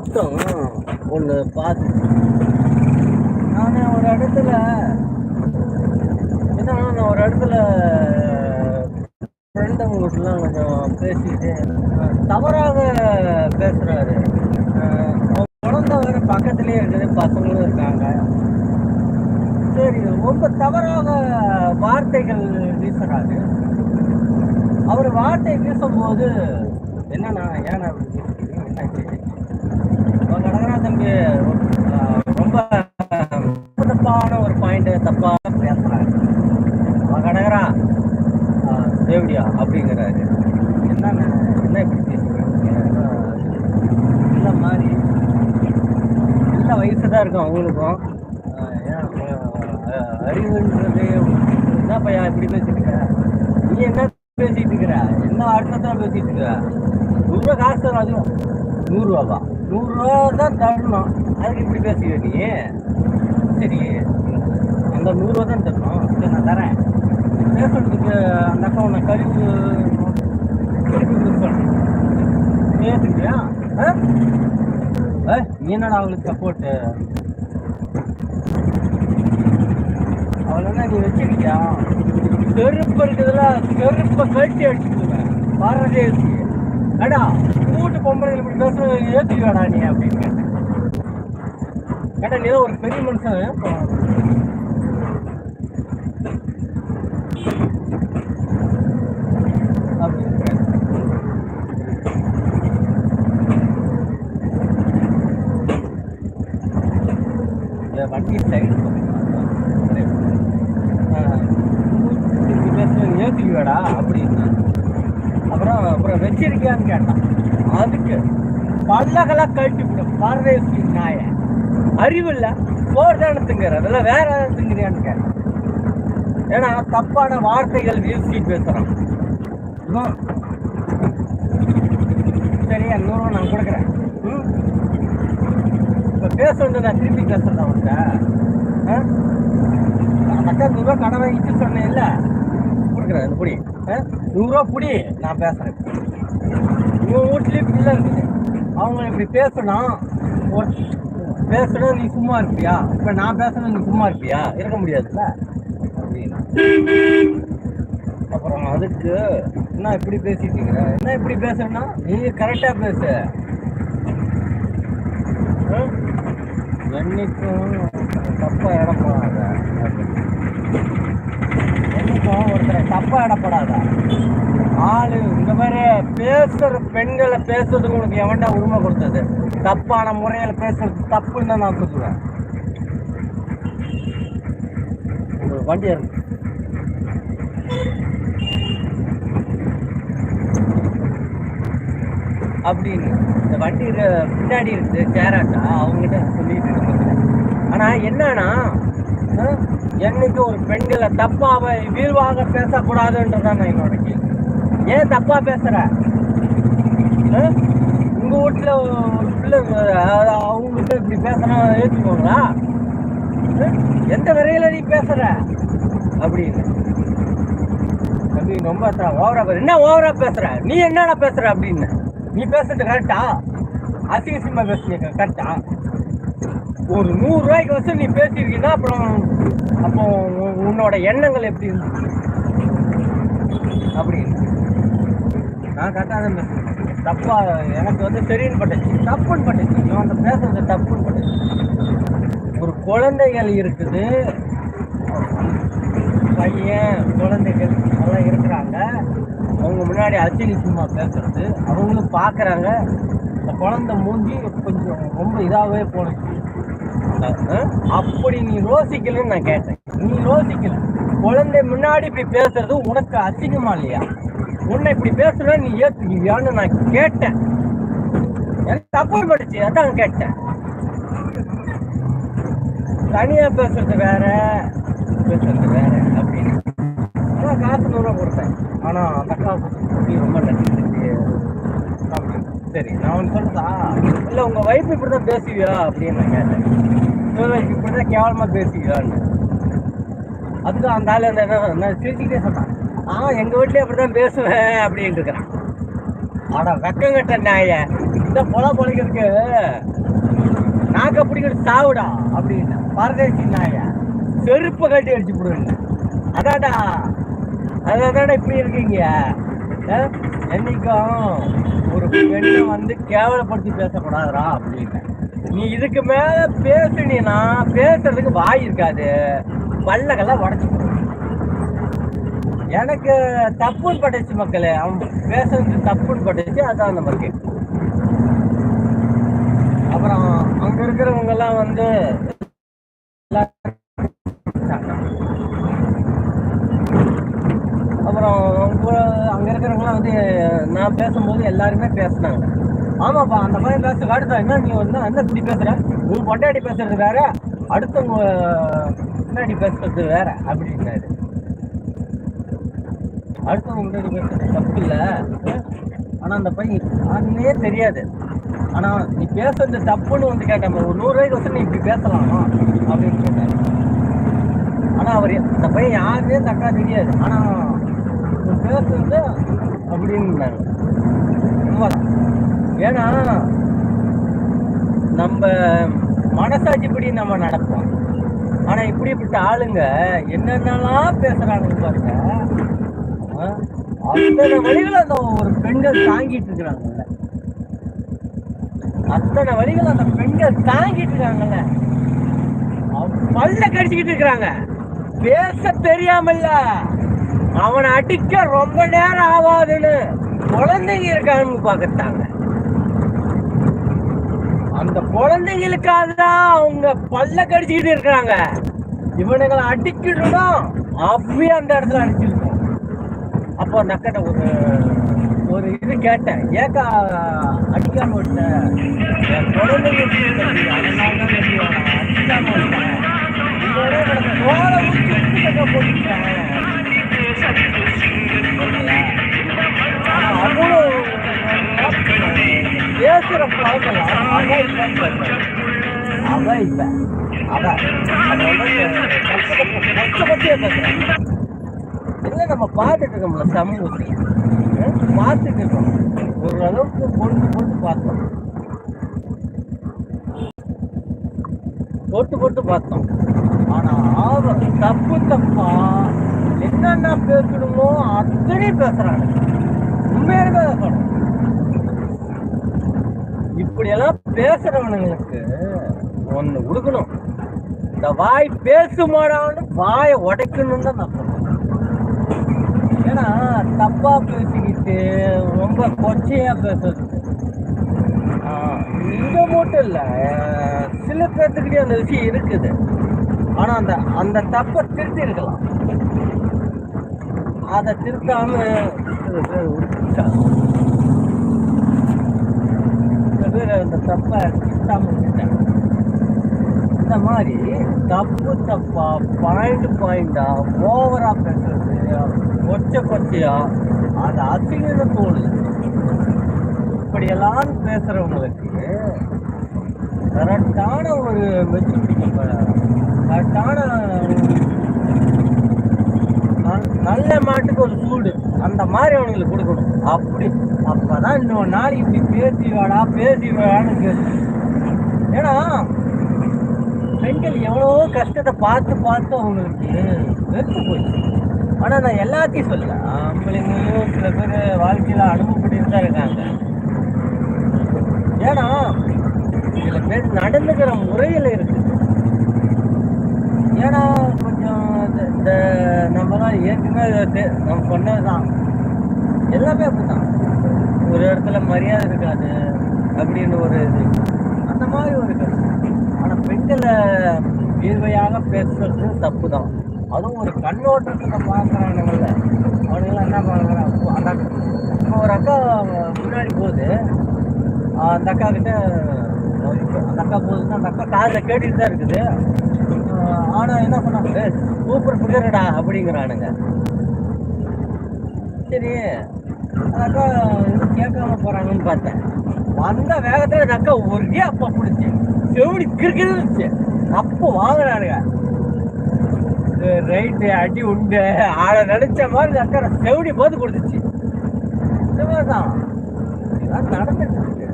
சுத்தம் ஒன்று பார்த்து நான் ஒரு இடத்துல என்ன நான் ஒரு இடத்துல ஃப்ரெண்டவங்க வீட்டுலாம் கொஞ்சம் பேசிட்டு தவறாக பேசுறாரு. அவங்க குழந்தை வேற பக்கத்துலயே இருக்குது பசங்களும் இருக்காங்க. சரி ரொம்ப தவறாக வார்த்தைகள் வீசுறாரு. அவர் வார்த்தை வீசும்போது என்னண்ணா ஏன்னா அப்படி பேசுறீங்க? தம்பி ரொம்ப தப்பான ஒரு பாயிண்ட் தப்பா பேசுறாங்க அவன் கடகரா தேவடியா அப்படிங்கிறாரு. என்னண்ணா என்ன இப்படி பேசுறீங்க? இல்லை மாதிரி நல்ல வயசு தான் இருக்கும் அவங்களுக்கும். ஏன் அறிவுன்றது என்ன பையா இப்படி பேசிட்டு இருக்க? நீ என்ன பேசிட்டு இருக்கிற என்ன அர்த்தத்தில் பேசிட்டு இருக்க? ரொம்ப காசு தரும் அதுவும் நூறுரூவாவா நூறுரூவா தான் தரணும். அதுக்கு இப்படி பேசுவ நீ? சரி. அந்த நூறுரூவா தான் தரணும். சரி நான் தரேன். பேசுறதுக்கு அந்த அக்கா உன்னை கழிவு திருப்பி கொடுக்கணும் பேசுறியா? ஆ? நீ என்னடா அவளுக்கு சப்போர்ட்டு அவளெல்லாம் நீ வச்சிருக்கியா? செருப்பு இருக்கிறதுல செருப்பை கட்டி அடிச்சுடுவேன் பாரதேசி அடா. பொம்பளைகள் இப்படி பேச ஏற்றுக்குவாடா நீ அப்படின்னு கேட்டேன். கேட்டா நீ ஒரு பெரிய மனுஷன் வண்டி சைடு ஏற்றுக்குவேடா அப்படின்னு. அப்புறம் அப்புறம் வச்சிருக்கியான்னு கேட்டான். அதுக்கு பல்லகெல்லாம் கழட்டி விடும். பரதேசி நாய அறிவு இல்லை போர்தான திங்கிற அதெல்லாம் வேற ஏதாவது திங்கிறியான்னு கேட்டான். ஏன்னா தப்பான வார்த்தைகள் வீசி இவன் சரியா நூறுவா நான் கொடுக்குறேன். இப்போ பேசுறது நான் திருப்பி பேசுறேன் அவன்கிட்ட அக்கா நூறுரூவா கடன் வாங்கிட்டு சொன்னேன் இல்லை கொடுக்குறேன் புடி? நூறுரூவா புடி நான் பேசுகிறேன் உங்கள் வீட்லேயும் பிள்ளை இருக்குது. அவங்க இப்படி பேசணும் ஒரு- பேசணும் நீ சும்மா இருப்பியா? இப்போ நான் பேசணும் நீ சும்மா இருப்பியா? இருக்க முடியாதுல்ல? அப்படின்னா. அப்புறம் அதுக்கு என்ன இப்படி பேசிட்டு இருக்கிற என்ன இப்படி பேசுறேன்னா நீ கரெக்டாக பேசு. என்னைக்கும் தப்பாக இடப்படாத. என்னைக்கும் ஒருத்தரை தப்பாக இடப்படாத. பேசுற பெண்களை பேசுறதுக்கு உனக்கு எவன்டா உரிமை கொடுத்தது? தப்பான முறையில் பேசுறது தப்புன்னு தான் நான் சொல்லுவேன். ஒரு வண்டி இருக்கு அப்படின்னு இந்த வண்டி பின்னாடி இருந்து சேராட்டா அவங்ககிட்ட சொல்லிட்டு இருந்தேன் ஆனா என்னன்னா என்னைக்கு ஒரு பெண்களை தப்பாக வீழ்வாக பேசக்கூடாதுன்றதான் என்னோட கேள்வி. ஏன் தப்பா பேசுற? அஹ்? உங்க வீட்டுல ஒரு பிள்ளை அவங்ககிட்ட இப்படி பேசணும் ஏற்றுக்கோங்களா எந்த வரையில நீ பேசுற? அப்படின்னு. தம்பி ரொம்ப ஓவரா பேச. என்ன ஓவரா பேசுற? நீ என்னடா பேசுற அப்படின்னு. நீ பேசுறது கரெக்டா அசிங்கசியமா பேசுறீங்க கரெக்டா ஒரு நூறு ரூபாய்க்கு வச்சு நீ பேசியிருக்கீங்கன்னா அப்புறம் அப்போ உன்னோட எண்ணங்கள் எப்படி இருந்துச்சு? அப்படின்னு. நான் கரெக்டாக தான் பேசுறேன். தப்பாக எனக்கு வந்து சரின்னு பட்டுச்சு. தப்புன்னு பட்டுச்சு. இவன் அந்த பேசுறது தப்புன்னு பட்டுச்சு. ஒரு குழந்தைகள் இருக்குது. பையன் குழந்தைகள் எல்லாம் இருக்கிறாங்க. அவங்க முன்னாடி அச்சனிக்குமா பேசுறது. அவங்களும் பார்க்குறாங்க அந்த குழந்தை மூஞ்சி கொஞ்சம் ரொம்ப இதாகவே போனுச்சு. அப்படி நீ யோசிக்கலன்னு நான் கேட்டேன். நீ யோசிக்கல. குழந்தை முன்னாடி இப்படி பேசுறது உனக்கு அசிங்கமா இல்லையா? உன்னை இப்படி பேசுற நீ ஏத்துக்குவியான்னு நான் கேட்டேன். எனக்கு தப்பு படிச்சு அதான் கேட்டேன். தனியா பேசுறது வேற பேசுறது வேற அப்படின்னு. நான் காசு நூறுரூவா கொடுத்தேன். ஆனா அந்த காசு ரொம்ப நன்றி அப்படின்னு. சரி நான் ஒன்று சொல்லுதா இல்லை உங்க வைஃப் இப்படி தான் பேசுவியா அப்படின்னு நான் கேட்டேன். இப்படி தான் கேவலமா பேசுவியான்னு. அதுக்கு அந்த ஆள் அந்த என்ன சிரிச்சுக்கிட்டே சொன்னான். ஆ எங்கள் வீட்லேயே அப்படி தான் பேசுவேன் அப்படின்னு இருக்கிறான் ஆனா வெக்கங்கட்ட நாய. இந்த பொல பொழைக்கிறதுக்கு நாக்க பிடிக்கிறது சாவுடா அப்படின்னு பரதேசி நாய செருப்பு கட்டி அடிச்சு விடுவேன் அதாடா அதாடா இப்படி இருக்கீங்க? என்னைக்கும் ஒரு பெண்ணை வந்து கேவலப்படுத்தி பேசக்கூடாதுரா அப்படின்னு. நீ இதுக்கு மேல பேசுனீனா பேசுறதுக்கு வாய் இருக்காது. பல்லக்கெல்லாம் உடச்சு எனக்கு தப்புன்னு பட்டுச்சு மக்களே. அவன் பேசுறது தப்புன்னு பட்டுச்சு அதான் நமக்கு அப்புறம் அங்க இருக்கிறவங்க எல்லாம் வந்து அப்புறம் அங்க இருக்கிறவங்களாம் வந்து நான் பேசும்போது எல்லாருமே பேசினாங்க. ஆமாப்பா அந்த மாதிரி பேச காட்டுதான் என்ன நீ வந்து என்ன இப்படி பேசுற? உன் பொண்டாட்டி பேசுறது வேற அடுத்தவங்க முன்னாடி பேசுறது வேற அப்படின்னாரு. அடுத்தவங்க முன்னாடி பேசுறது தப்பு இல்லை ஆனால் அந்த பையன் யாருன்னே தெரியாது. ஆனால் நீ பேசுறது தப்புன்னு வந்து கேட்டேன். ஒரு நூறுரூவாய்க்கு வந்து நீ இப்படி பேசலாமா அப்படின்னு கேட்டாரு ஆனால் அவர் அந்த பையன் யாருன்னே தக்கா தெரியாது. ஆனால் பேசுறது அப்படின்னு ஏன்னா நம்ம மனசாட்சிப்படி நம்ம நடப்போம். ஆனால் இப்படிப்பட்ட ஆளுங்க என்னென்னலாம் பேசுறானுங்க பாருங்க. அத்தனை வழிகள் அந்த ஒரு பெண்கள் தாங்கிட்டு இருக்கிறாங்கல்ல. அத்தனை வழிகள் அந்த பெண்கள் தாங்கிட்டு இருக்காங்கல்ல. பல்ல கடிச்சுக்கிட்டு இருக்கிறாங்க. பேச தெரியாமல்ல. அவனை அடிக்க ரொம்ப நேரம் ஆகாதுன்னு குழந்தைங்க இருக்கான்னு பார்க்கத்தாங்க அந்த குழந்தைங்களுக்காக தான் அவங்க பல்ல கடிச்சுக்கிட்டு இருக்கிறாங்க. இவனுங்களை அடிக்கணும் அப்படியே அந்த இடத்துல அடிச்சிருக்கோம் அப்போ அந்த ஒரு ஒரு இது கேட்டேன். ஏக்கா அடிக்காம விட்ட. என் குழந்தைங்க எப்படி தம்பி? அதனால தான் தம்பி அவனை அடிக்காம விட்டேன். இதோட அதான் தோலை அதான் உப்பு அதான் போட்டுட்டேன். ஆனா வந்து நம்ம பார்த்துட்டு இருக்கோம்ல சமூகத்தை பார்த்துட்டு இருக்கோம் ஓரளவுக்கு பொறுத்து பொறுத்து பார்த்தோம். போட்டு போட்டு பார்த்தோம். ஆனா தப்பு தப்பா என்னென்ன பேசணுமோ அத்தனையும் பேசுறாங்க. உண்மையாலுமே பேசணும் இப்படியெல்லாம் பேசுறவனுங்களுக்கு ஒண்ணு கொடுக்கணும் இந்த வாய் பேசுமாடான்னு வாயை உடைக்கணும்னு தான் நான் சொல்றேன். ஏன்னா தப்பா பேசிக்கிட்டு ரொம்ப கொச்சையா பேசுறது. ஆஹ் இங்க மட்டும் இல்ல சில பேர்த்துக்கிட்டே அந்த விஷயம் இருக்குது. ஆனா அந்த அந்த தப்பை திருத்தி இருக்கலாம் அதை திருத்தாம சில பேர் அந்த தப்பை திருத்தாம இந்த மாதிரி தப்பு தப்பா பாயிண்ட் பாயிண்டா ஓவரா பேசுறது கொச்சை கொச்சையா அது அசிங்கத தோணுது இப்படியெல்லாம் பேசுறவங்களுக்கு கரெக்டான ஒரு மெச்சூரிட்டி கரெக்டான நல்- நல்ல மாட்டுக்கு ஒரு சூடு அந்த மாதிரி அவங்களுக்கு கொடுக்கணும். அப்படி அப்பதான் இன்னொரு நாள் இப்படி பேசி வாடா பேசி வாடான்னு கேட்டு ஏன்னா பெண்கள் எவ்வளவோ கஷ்டத்தை பார்த்து பார்த்து அவங்களுக்கு வெறுத்து போயிடுச்சு ஆனா நான் எல்லாத்தையும் சொல்லல ஆம்பளைங்களும் சில பேர் வாழ்க்கையில அனுபவப்பட்டு தான் இருக்காங்க. ஏன்னா சில பேர் நடந்துக்கிற முறையில் இருக்குது ஏன்னா கொஞ்சம் இந்த- இந்த நம்ம தான் ஏற்கனவே நம்ம சொன்னது தான். எல்லாமே அப்படிதான் ஒரு இடத்துல மரியாதை இருக்காது அப்படின்னு ஒரு இது. அந்த மாதிரி ஒரு கருத்து. ஆனால் பெண்களை தீர்வையாக பேசுறது தப்பு தான் அதுவும் ஒரு கண்ணோட்டத்தில் பார்க்குறானுங்கல்ல அவனுங்களாம் என்ன பார்க்குறாங்க அந்த இப்போ ஒரு அக்கா முன்னாடி போகுது. அந்த அக்கா கிட்ட அந்த அக்கா போகுதுன்னா அந்த அக்கா காதில் கேட்டுட்டு தான் இருக்குது. ஆனால் என்ன பண்ணாங்க? சூப்பர் ஃபிகர்டா அப்படிங்கிறானுங்க. சரி அந்த அக்கா கேட்காம போகிறாங்கன்னு பார்த்தேன். வந்த வேகத்தில் அந்த அக்கா ஒரே அப்பா பிடிச்சி செவிடி கிறுக்கிருந்துச்சு அப்போ வாங்குறானுங்க. ரைட்டு அடி உண்டு. ஆளை நினைச்ச மாதிரி இந்த அக்கா போது கொடுத்துச்சு. இந்த மாதிரி தான். இதான் நடந்துட்டு இருக்கு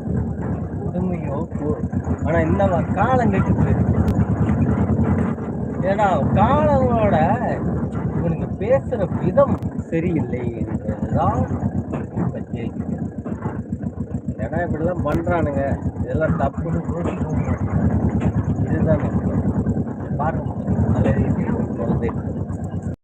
ஆனால் இந்த மாதிரி காலம் கெட்டு ஏன்னா காலங்களோட இவனுக்கு பேசுகிற விதம் சரியில்லை என்றதுதான் கேள்வி. ஏன்னா இப்படிலாம் பண்ணுறானுங்க இதெல்லாம் தப்புன்னு யோசிக்கவும் மாட்டாங்க இதுதான். நம்ம பாருங்க Vamos.